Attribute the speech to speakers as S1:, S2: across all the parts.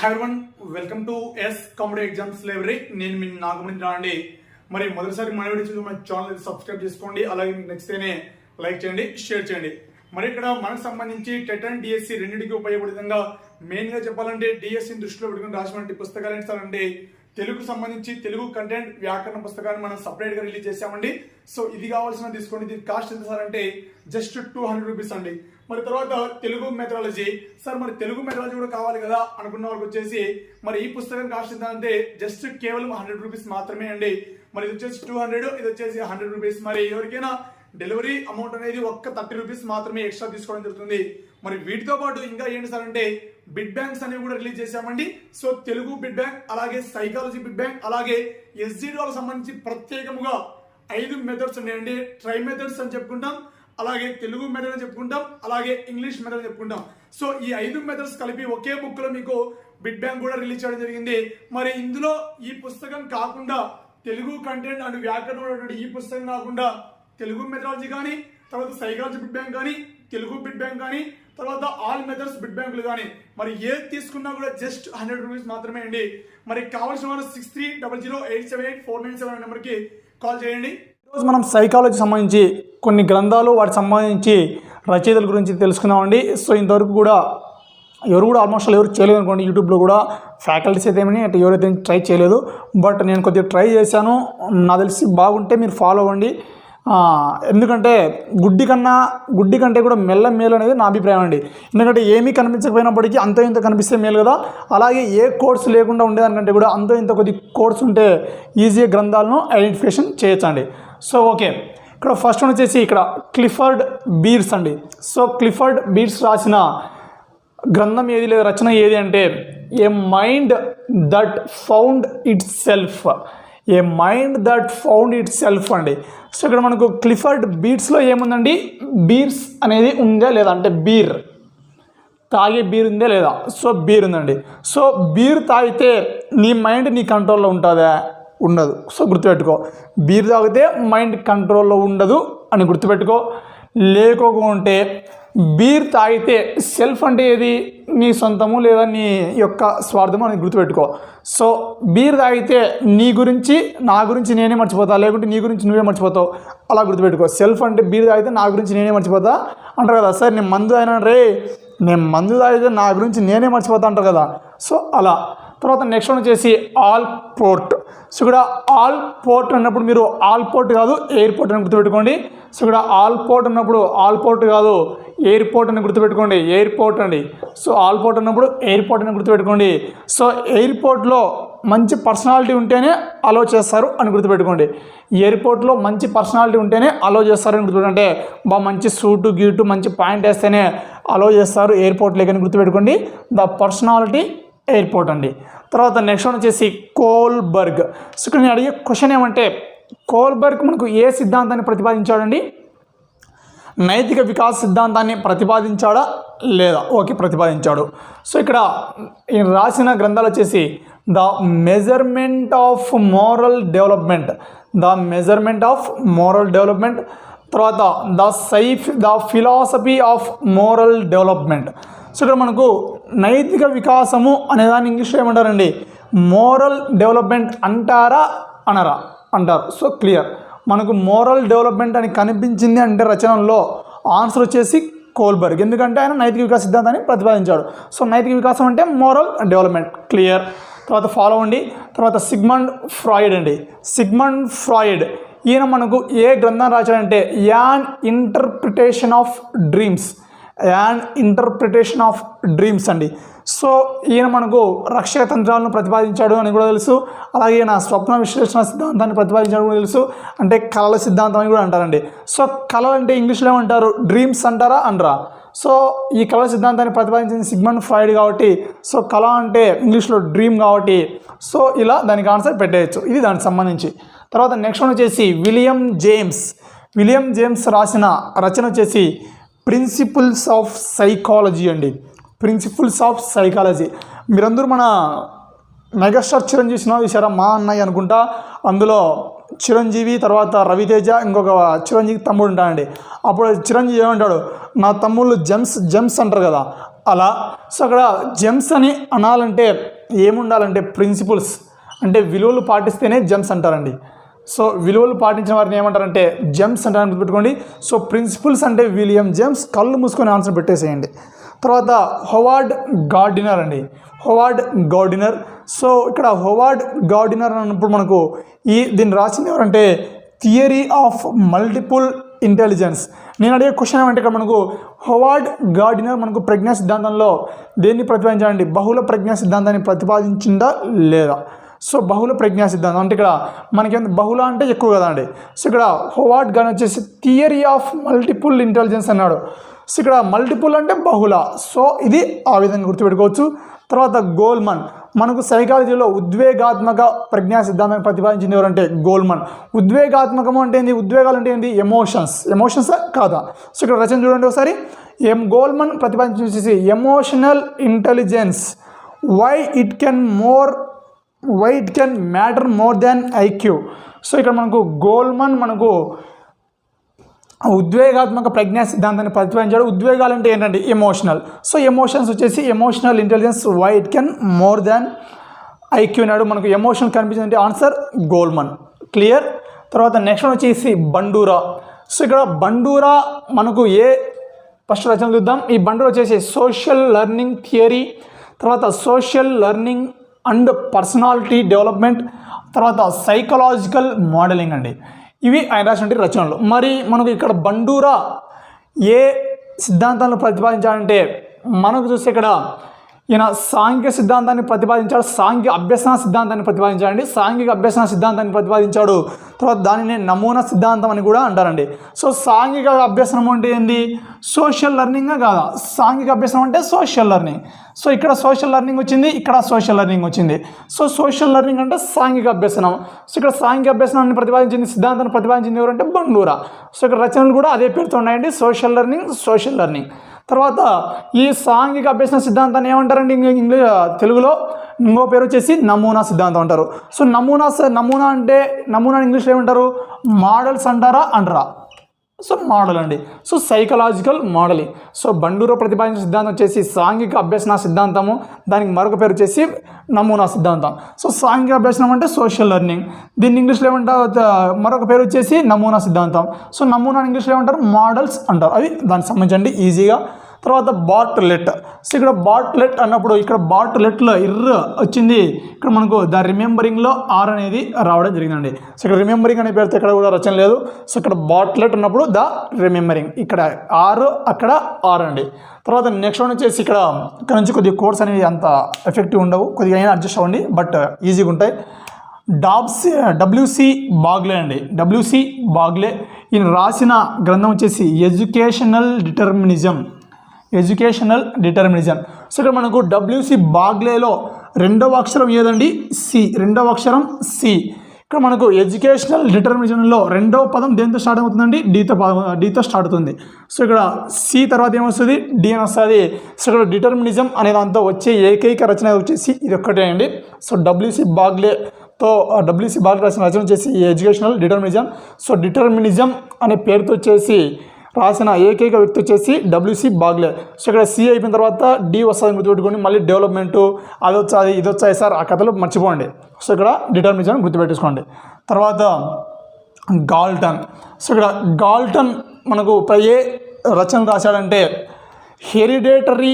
S1: Hi one welcome to S comedy exams library నేను మీ నాగమణి రాండి. మరి మొదటిసారి మన వీడియో చూసి మన ఛానల్ సబ్స్క్రైబ్ చేసుకోండి. అలాగే మీకు నచ్చితేనే లైక్ చేయండి షేర్ చేయండి. మరి ఇక్కడ మనకు సంబంధించి టెట్ అండ్ డిఎస్సి రెండింటికి ఉపయోగపడే విధంగా మెయిన్గా చెప్పాలంటే డిఎస్సి దృష్టిలో పెట్టుకుని రాసినటువంటి పుస్తకాలు ఏంటంటే తెలుగు సంబంధించి తెలుగు కంటెంట్ వ్యాకరణ పుస్తకాన్ని మనం సపరేట్గా రిలీజ్ చేసామండి సో ఇది కావాల్సిన తీసుకోండి. దీని కాస్ట్ ఎంత సార్ అంటే జస్ట్ టూ హండ్రెడ్ రూపీస్ అండి. మరి తర్వాత తెలుగు మెథడాలజీ సార్ మరి తెలుగు మెథడాలజీ కూడా కావాలి కదా అనుకున్న వాళ్ళకి వచ్చేసి మరి ఈ పుస్తకం కాస్ట్ ఎంత అంటే జస్ట్ కేవలం హండ్రెడ్ రూపీస్ మాత్రమే అండి. మరి ఇది వచ్చేసి టూ హండ్రెడ్ ఇది వచ్చేసి హండ్రెడ్ రూపీస్ మరి ఎవరికైనా డెలివరీ అమౌంట్ అనేది ఒక్క థర్టీ రూపీస్ మాత్రమే ఎక్స్ట్రా తీసుకోవడం జరుగుతుంది. మరి వీటితో పాటు ఇంకా ఏంటి సార్ అంటే బిడ్ బ్యాంక్స్ అనేవి కూడా రిలీజ్ చేశామండి. సో తెలుగు బిడ్ బ్యాంక్ అలాగే సైకాలజీ బిడ్ బ్యాంక్ అలాగే ఎస్జీడీ వాళ్ళకి సంబంధించి ప్రత్యేకముగా ఐదు మెథడ్స్ ఉన్నాయండి. ట్రై మెథడ్స్ అని చెప్పుకుంటాం అలాగే తెలుగు మెథడ్ అని చెప్పుకుంటాం అలాగే ఇంగ్లీష్ మెథడ్ అని చెప్పుకుంటాం. సో ఈ ఐదు మెథడ్స్ కలిపి ఒకే బుక్లో మీకు బిడ్ బ్యాంక్ కూడా రిలీజ్ చేయడం జరిగింది. మరి ఇందులో ఈ పుస్తకం కాకుండా తెలుగు కంటెంట్ అండ్ వ్యాకరణం ఈ పుస్తకం కాకుండా తెలుగు మెథడాలజీ కానీ తర్వాత సైకాలజీ బిడ్ బ్యాంక్ కానీ తెలుగు బిడ్ బ్యాంక్ కానీ తర్వాత ఆల్ మెథడ్స్ బిడ్ బ్యాంకులు కానీ మరి ఏది తీసుకున్నా కూడా జస్ట్ హండ్రెడ్ రూపీస్ మాత్రమే అండి. మరి కావాల్సిన వారు six three double zero eight seven eight four nine seven నెంబర్కి కాల్ చేయండి. ఈరోజు మనం సైకాలజీ సంబంధించి కొన్ని గ్రంథాలు వాటికి సంబంధించి రచయితల గురించి తెలుసుకుందామండి. సో ఇంతవరకు కూడా ఎవరు కూడా ఆల్మోస్ట్ ఎవరు చేయలేదు అనుకోండి యూట్యూబ్లో కూడా ఫ్యాకల్టీస్ అయితే ఏమని అంటే ఎవరైతే ట్రై చేయలేదు. బట్ నేను కొద్దిగా ట్రై చేశాను. నాకు తెలిసి బాగుంటే మీరు ఫాలో అవ్వండి. ఎందుకంటే గుడ్డి కన్నా గుడ్డి కంటే కూడా మెల్ల మేలు అనేది నా అభిప్రాయం అండి. ఎందుకంటే ఏమీ కనిపించకపోయినప్పటికీ అంతో ఇంత కనిపిస్తే మేలు కదా. అలాగే ఏ కోర్స్ లేకుండా ఉండేదానికంటే కూడా అంతో ఇంత కొద్ది కోర్స్ ఉంటే ఈజీగా గ్రంథాలను ఐడెంటిఫికేషన్ చేయొచ్చండి. So okay. ఇక్కడ ఫస్ట్ వన్ వచ్చేసి ఇక్కడ క్లిఫర్డ్ బీర్స్ అండి. సో క్లిఫర్డ్ బీర్స్ రాసిన గ్రంథం ఏది లేదా రచన ఏది అంటే a mind that found itself a mind that found itself అండి. సో ఇక్కడ మనకు క్లిఫర్డ్ బీట్స్లో ఏముందండి? బీర్స్ అనేది ఉందా లేదా అంటే బీర్. తాగే బీర్ ఉందా లేదా? సో బీర్ ఉందండి. సో బీర్ తాగితే నీ మైండ్ నీ కంట్రోల్లో ఉంటుందా? ఉండదు. సో గుర్తుపెట్టుకో. బీర్ తాగితే మైండ్ కంట్రోల్లో ఉండదు అని గుర్తుపెట్టుకో. లేకోకుంటే బీర్ తాగితే సెల్ఫ్ అంటే ఏది? నీ సొంతము లేదా నీ యొక్క స్వార్థము అని గుర్తుపెట్టుకో. సో బీర్ తాగితే నీ గురించి నా గురించి నేనే మర్చిపోతా లేకుంటే నీ గురించి నువ్వే మర్చిపోతావు. అలా గుర్తుపెట్టుకో. సెల్ఫ్ అంటే బీర్ తాగితే నా గురించి నేనే మర్చిపోతా అంటారు కదా. సార్ నేను మందు అయినా రే నేను మందు తాగితే నా గురించి నేనే మర్చిపోతా అంటారు కదా. సో అలా. తర్వాత నెక్స్ట్ వన్ వచ్చేసి ఆల్ పోర్ట్. సో ఇక్కడ ఆల్ పోర్ట్ అన్నప్పుడు మీరు ఆల్ పోర్ట్ కాదు ఎయిర్పోర్ట్ అని గుర్తుపెట్టుకోండి. సో ఇక్కడ ఆల్ పోర్ట్ అన్నప్పుడు ఆల్ పోర్ట్ కాదు ఎయిర్పోర్ట్ అని గుర్తుపెట్టుకోండి. ఎయిర్పోర్ట్ అండి. సో ఆల్ పోర్ట్ అన్నప్పుడు ఎయిర్పోర్ట్ అని గుర్తుపెట్టుకోండి. సో ఎయిర్పోర్ట్లో మంచి పర్సనాలిటీ ఉంటేనే అలో చేస్తారు అని గుర్తుపెట్టుకోండి. ఎయిర్పోర్ట్లో మంచి పర్సనాలిటీ ఉంటేనే అలో చేస్తారు చేస్తారని గుర్తుపెట్టుకుంటే బా మంచి సూటు గీటు మంచి పాయింట్ వేస్తేనే అలో చేస్తారు ఎయిర్పోర్ట్ లేకని గుర్తుపెట్టుకోండి. ద పర్సనాలిటీ ఎయిర్పోర్ట్ అండి. తర్వాత నెక్స్ట్ వన్ వచ్చేసి కోల్బర్గ్. సో ఇక్కడ నేను అడిగే క్వశ్చన్ ఏమంటే కోల్బర్గ్ మనకు ఏ సిద్ధాంతాన్ని ప్రతిపాదించాడండి? నైతిక వికాస్ సిద్ధాంతాన్ని ప్రతిపాదించాడా లేదా? ఓకే ప్రతిపాదించాడు. సో ఇక్కడ రాసిన గ్రంథాలు వచ్చేసి the measurement of moral development. The measurement of moral development. తర్వాత the Saif the philosophy of moral development. So ఇక్కడ మనకు నైతిక వికాసము అనేదాన్ని ఇంగ్లీష్లో ఏమంటారండి? మోరల్ డెవలప్మెంట్ అంటారా అనరా? అంటారు. So clear. మనకు మోరల్ డెవలప్మెంట్ అని కనిపించింది అంటే రచనలో ఆన్సర్ వచ్చేసి కోల్బర్గ్. ఎందుకంటే ఆయన నైతిక వికాస సిద్ధాంతాన్ని ప్రతిపాదించాడు. సో నైతిక వికాసం అంటే మోరల్ డెవలప్మెంట్. క్లియర్. తర్వాత ఫాలో అండి తర్వాత సిగ్మండ్ ఫ్రాయిడ్ అండి. Sigmund Freud. ఈయన మనకు ఏ గ్రంథం రాశాడంటే an interpretation of dreams. And interpretation of dreams అండి. సో ఈయన మనకు రక్షక తంత్రాలను ప్రతిపాదించాడు అని కూడా తెలుసు. అలాగే ఈయన స్వప్న విశ్లేషణ సిద్ధాంతాన్ని ప్రతిపాదించాడు కూడా తెలుసు. అంటే కళల సిద్ధాంతం అని కూడా అంటారండి. సో కళలు అంటే ఇంగ్లీష్లో ఏమంటారు? డ్రీమ్స్ అంటారా? అనరా. సో ఈ కళ సిద్ధాంతాన్ని ప్రతిపాదించింది సిగ్మండ్ ఫ్రాయిడ్ కాబట్టి సో కళ అంటే ఇంగ్లీష్లో డ్రీమ్ కాబట్టి సో ఇలా దానికి ఆన్సర్ పెట్టేయచ్చు. ఇది దానికి సంబంధించి. తర్వాత నెక్స్ట్ వన్ వచ్చేసి విలియం జేమ్స్. విలియం జేమ్స్ రాసిన రచన వచ్చేసి ప్రిన్సిపల్స్ ఆఫ్ సైకాలజీ అండి. Principles of psychology. మీరందరూ మన మెగాస్టార్ చిరంజీవి సినిమా చూసారా మా అన్నయ్య అనుకుంటా. అందులో చిరంజీవి తర్వాత రవితేజ ఇంకొక చిరంజీవి తమ్ముడు ఉంటాడండి. అప్పుడు చిరంజీవి ఏమంటాడు? నా తమ్ముళ్ళు జెమ్స్ జెమ్స్ అంటారు కదా. అలా. సో అక్కడ జెమ్స్ అని అనాలంటే ఏముండాలంటే ప్రిన్సిపల్స్. అంటే విలువలు పాటిస్తేనే జెమ్స్ అంటారండి. సో విలువలు పాటించిన వారిని ఏమంటారంటే జెమ్స్ అంటే గుర్తుపెట్టుకోండి సో ప్రిన్సిపల్స్ అంటే విలియం జెమ్స్ కళ్ళు మూసుకొని ఆన్సర్ పెట్టేసేయండి. తర్వాత హోవార్డ్ గార్డినర్ అండి. Howard Gardner. సో ఇక్కడ హోవార్డ్ గార్డినర్ అన్నప్పుడు మనకు ఈ దీన్ని రాసింది ఎవరంటే థియరీ ఆఫ్ మల్టిపుల్ ఇంటెలిజెన్స్. నేను అడిగే క్వశ్చన్ ఏమంటే ఇక్కడ మనకు హోవార్డ్ గార్డినర్ మనకు ప్రజ్ఞా సిద్ధాంతంలో దేన్ని ప్రతిపాదించాలండి బహుళ ప్రజ్ఞా సిద్ధాంతాన్ని ప్రతిపాదించిందా లేదా? సో బహుళ ప్రజ్ఞా సిద్ధాంతం. అంటే ఇక్కడ మనకేం బహుళ అంటే ఎక్కువ కదా అండి సో ఇక్కడ హోవాట్ గార్డ్ వచ్చేసి థియరీ ఆఫ్ మల్టిపుల్ ఇంటెలిజెన్స్ అన్నాడు. సో ఇక్కడ మల్టిపుల్ అంటే బహుళ. సో ఇది ఆ విధంగా గుర్తుపెట్టుకోవచ్చు. తర్వాత గోల్మన్. మనకు సైకాలజీలో ఉద్వేగాత్మక ప్రజ్ఞా సిద్ధాంతాన్ని ప్రతిపాదించింది ఎవరంటే గోల్మన్. ఉద్వేగాత్మకము అంటే ఏంది? ఉద్వేగాలు అంటే ఏంది? ఎమోషన్స్. ఎమోషన్స్ కాదా? సో ఇక్కడ రచన చూడండి ఒకసారి. M Goleman ప్రతిపాదించేసి emotional intelligence. Why it can more why it can matter more than IQ so ఇక్కడ మనకు గోల్మన్ మనకు ఉద్వేగాత్మక ప్రజ్ఞా సిద్ధాంతాన్ని ప్రతిపాదించాడు. ఉద్వేగాలు అంటే ఏంటంటే ఎమోషనల్ సో ఎమోషన్స్ వచ్చేసి emotional intelligence why it can more than IQ నాడు మనకు ఎమోషన్ కనిపించిందంటే ఆన్సర్ గోల్మన్. క్లియర్ తర్వాత నెక్స్ట్ వన్ వచ్చేసి బండూరా. సో ఇక్కడ బండూరా మనకు ఏ ఫస్ట్ రచన చూద్దాం. ఈ బండూరా వచ్చేసి సోషల్ లెర్నింగ్ థియరీ తర్వాత social learning and personality development తర్వాత సైకలాజికల్ మోడలింగ్ అండి. ఇవి ఆయన రాసినటువంటి రచనలు. మరి మనకు ఇక్కడ బండూరా ఏ సిద్ధాంతాలను ప్రతిపాదించాలంటే మనకు చూస్తే ఇక్కడ ఈయన సాంఘిక సిద్ధాంతాన్ని ప్రతిపాదించాడు సాంఘిక అభ్యసన సిద్ధాంతాన్ని ప్రతిపాదించాడండి సాంఘిక అభ్యసన సిద్ధాంతాన్ని ప్రతిపాదించాడు. తర్వాత దానిని నమూనా సిద్ధాంతం అని కూడా అంటారండి. సో సాంఘిక అభ్యసనం అంటే ఏంది? సోషల్ లెర్నింగ్ కాదా? సాంఘిక అభ్యసనం అంటే సోషల్ లెర్నింగ్. సో ఇక్కడ సోషల్ లెర్నింగ్ వచ్చింది ఇక్కడ సోషల్ లెర్నింగ్ వచ్చింది. సో సోషల్ లెర్నింగ్ అంటే సాంఘిక అభ్యసనం. సో ఇక్కడ సాంఘిక అభ్యసనాన్ని ప్రతిపాదించింది సిద్ధాంతాన్ని ప్రతిపాదించింది ఎవరంటే బండూరా. సో ఇక్కడ రచనలు కూడా అదే పేరుతో ఉన్నాయండి. Social learning social learning. తర్వాత ఈ సాంఘిక అభ్యసన సిద్ధాంతాన్ని ఏమంటారండి ఇంగ్లీష్ తెలుగులో? ఇంకో పేరు వచ్చేసి నమూనా సిద్ధాంతం అంటారు. సో నమూనా నమూనా అంటే నమూనా ఇంగ్లీష్లో ఏమంటారు? మోడల్స్ అంటారా? అంటారా? సో మోడల్ అండి. So psychological modelling. So Bandura ప్రతిపాదించిన సిద్ధాంతం వచ్చేసి సాంఘిక అభ్యసన సిద్ధాంతము. దానికి మరొక పేరు వచ్చేసి నమూనా సిద్ధాంతం. సో సాంఘిక అభ్యసనం అంటే సోషల్ లెర్నింగ్. దీన్ని ఇంగ్లీష్లో ఏమంటారు? మరొక పేరు వచ్చేసి నమూనా సిద్ధాంతం. సో నమూనా ఇంగ్లీష్లో ఏమంటారు? మోడల్స్ అంటారు. అవి దానికి సంబంధించండి ఈజీగా తర్వాత బాట్లెట్ సో ఇక్కడ బాట్లెట్ అన్నప్పుడు ఇక్కడ బాట్లెట్లో ఇర్ర వచ్చింది. ఇక్కడ మనకు ద రిమెంబరింగ్లో ఆర్ అనేది రావడం జరిగిందండి. సో ఇక్కడ రిమెంబరింగ్ అనే పేరుతో ఇక్కడ కూడా రచన లేదు. సో ఇక్కడ బాట్లెట్ ఉన్నప్పుడు ద రిమెంబరింగ్. ఇక్కడ ఆరు అక్కడ ఆర్ అండి. తర్వాత నెక్స్ట్ వన్ వచ్చేసి ఇక్కడ ఇక్కడ నుంచి కొద్దిగా కోర్స్ అనేవి అంత ఎఫెక్టివ్ ఉండవు. కొద్దిగా అయినా అడ్జస్ట్ అవ్వండి. బట్ ఈజీగా ఉంటాయి. డాబ్స్ డబ్ల్యూసి బాగ్లే అండి. WC Bagley. ఈయన రాసిన గ్రంథం వచ్చేసి educational determinism. Educational determinism. So ఇక్కడ మనకు డబ్ల్యూసి బాగ్లేలో రెండవ అక్షరం ఏదండి? సి రెండవ అక్షరం సి ఇక్కడ మనకు ఎడ్యుకేషనల్ డిటర్మినేషన్లో రెండవ పదం దేంతో స్టార్ట్ అవుతుందండి? డీతో డీతో స్టార్ట్ అవుతుంది. సో ఇక్కడ సి తర్వాత ఏమొస్తుంది? డి అని వస్తుంది. సో ఇక్కడ డిటర్మినిజం అనే దాంతో వచ్చే ఏకైక రచన వచ్చేసి ఇది ఒక్కటే అండి. సో డబ్ల్యూసి బాగ్లేతో డబ్ల్యూసి బాగ్లే రాసిన రచన వచ్చేసి ఎడ్యుకేషనల్ డిటర్మినిజం. సో డిటర్మినిజం అనే పేరుతో వచ్చేసి రాసిన ఏకైక వ్యక్తి వచ్చేసి డబ్ల్యూసి బాగ్లే. సో ఇక్కడ సి అయిపోయిన తర్వాత డి వస్తుంది గుర్తుపెట్టుకోండి. మళ్ళీ డెవలప్మెంట్ అది వచ్చాది ఇది వచ్చాయి. సార్ ఆ కథలు మర్చిపోండి. సో ఇక్కడ డిటర్మినేషన్ గుర్తుపెట్టేసుకోండి. తర్వాత గాల్టన్ సో ఇక్కడ గాల్టన్ మనకు ఏ రచన రాశాడంటే హెరిడేటరీ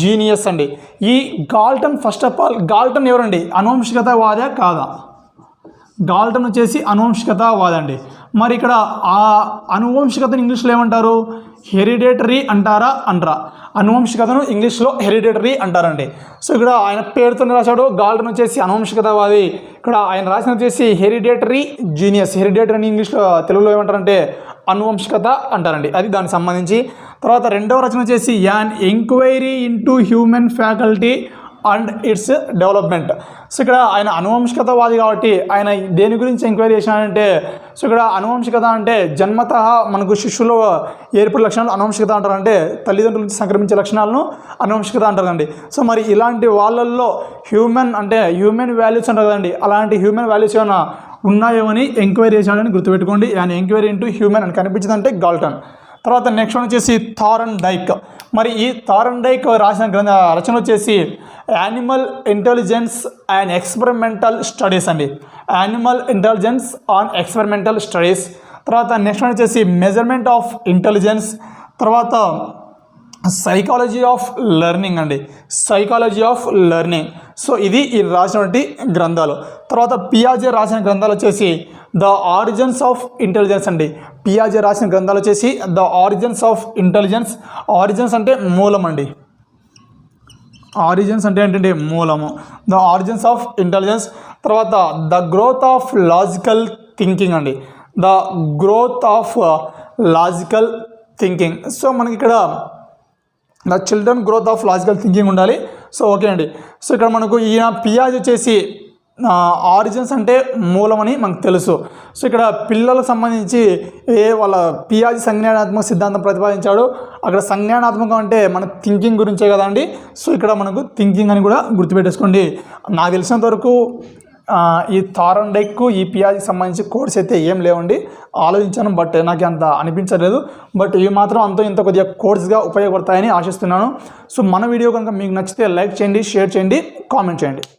S1: జీనియస్ అండి. ఈ Galton first of all Galton ఎవరండి? అనువంశికతవాదే కాదా? గాల్టన్ వచ్చేసి అనువంశికతవాదండి మరి ఇక్కడ ఆ అనువంశికతను ఇంగ్లీష్లో ఏమంటారు? హెరిడేటరీ అంటారా? అంటారా. అనువంశికతను ఇంగ్లీష్లో హెరిడేటరీ అంటారండి. సో ఇక్కడ ఆయన పేరుతో రాశాడు. గాల్డన్ వచ్చేసి అనువంశికతవాది. ఇక్కడ ఆయన రాసిన వచ్చేసి హెరిడేటరీ జీనియస్. హెరిడేటరీ అని ఇంగ్లీష్లో తెలుగులో ఏమంటారంటే అనువంశికత అంటారండి. అది దానికి సంబంధించి. తర్వాత రెండవ రచన వచ్చేసి an enquiry into human faculty and its development. So ఇక్కడ ఆయన అనువంశికతవాది కాబట్టి ఆయన దేని గురించి ఎంక్వైరీ చేసినాడంటే సో ఇక్కడ అనువంశికత అంటే జన్మత మనకు శిష్యులో ఏర్పడే లక్షణాలు అనువంశికత అంటారంటే తల్లిదండ్రుల నుంచి సంక్రమించే లక్షణాలను అనువంశికత అంటారండి. సో మరి ఇలాంటి వాళ్ళల్లో హ్యూమన్ అంటే హ్యూమన్ వాల్యూస్ అంటారు కదండి. అలాంటి హ్యూమన్ వాల్యూస్ ఏమైనా ఉన్నాయేమని ఎంక్వైరీ చేశాడని గుర్తుపెట్టుకోండి. ఆయన ఎంక్వైరీ ఇంటూ హ్యూమన్ అని కనిపించిందంటే గాల్టన్. తర్వాత నెక్స్ట్ వన్ వచ్చేసి థారన్ డైక్ మరి ఈ థారన్ డైక్ రాసిన గ్రంథ రచన వచ్చేసి animal intelligence and experimental studies అండి. Animal intelligence on experimental studies తర్వాత నెక్స్ట్ వన్ వచ్చేసి మెజర్మెంట్ ఆఫ్ ఇంటెలిజెన్స్ తర్వాత సైకాలజీ ఆఫ్ లెర్నింగ్ అండి. సైకాలజీ ఆఫ్ లెర్నింగ్ సో ఇది ఈ రాసినటువంటి గ్రంథాలు. తర్వాత పియాజే రాసిన గ్రంథాలు వచ్చేసి ద ఆరిజన్స్ ఆఫ్ ఇంటెలిజెన్స్ అండి. పియాజే రాసిన గ్రంథాలు వచ్చేసి the origins of intelligence origins అంటే మూలం అండి. ఆరిజన్స్ అంటే ఏంటంటే మూలము. ద ఆరిజన్స్ ఆఫ్ ఇంటెలిజెన్స్ తర్వాత the growth of logical thinking అండి. The growth of logical thinking so మనకి ఇక్కడ the children growth of logical thinking ఉండాలి. సో ఓకే అండి. సో ఇక్కడ మనకు ఈయన పియాజ్ వచ్చేసి ఆరిజిన్స్ అంటే మూలం అని మనకు తెలుసు. సో ఇక్కడ పిల్లలకు సంబంధించి ఏ వాళ్ళ పియాజీ సంజ్ఞానాత్మక సిద్ధాంతం ప్రతిపాదించాడు అక్కడ సంజ్ఞానాత్మకం అంటే మన థింకింగ్ గురించే కదండి. సో ఇక్కడ మనకు థింకింగ్ అని కూడా గుర్తుపెట్టేసుకోండి. నాకు తెలిసినంత వరకు ఈ థారన్ డెక్ ఈ పియాజికి సంబంధించి కోర్స్ అయితే ఏం లేవండి. ఆలోచించాను బట్ నాకు అంత అనిపించలేదు. బట్ ఇవి మాత్రం అంత ఇంత కొద్దిగా కోర్స్గా ఉపయోగపడతాయని ఆశిస్తున్నాను. సో మన వీడియో కనుక మీకు నచ్చితే లైక్ చేయండి షేర్ చేయండి కామెంట్ చేయండి.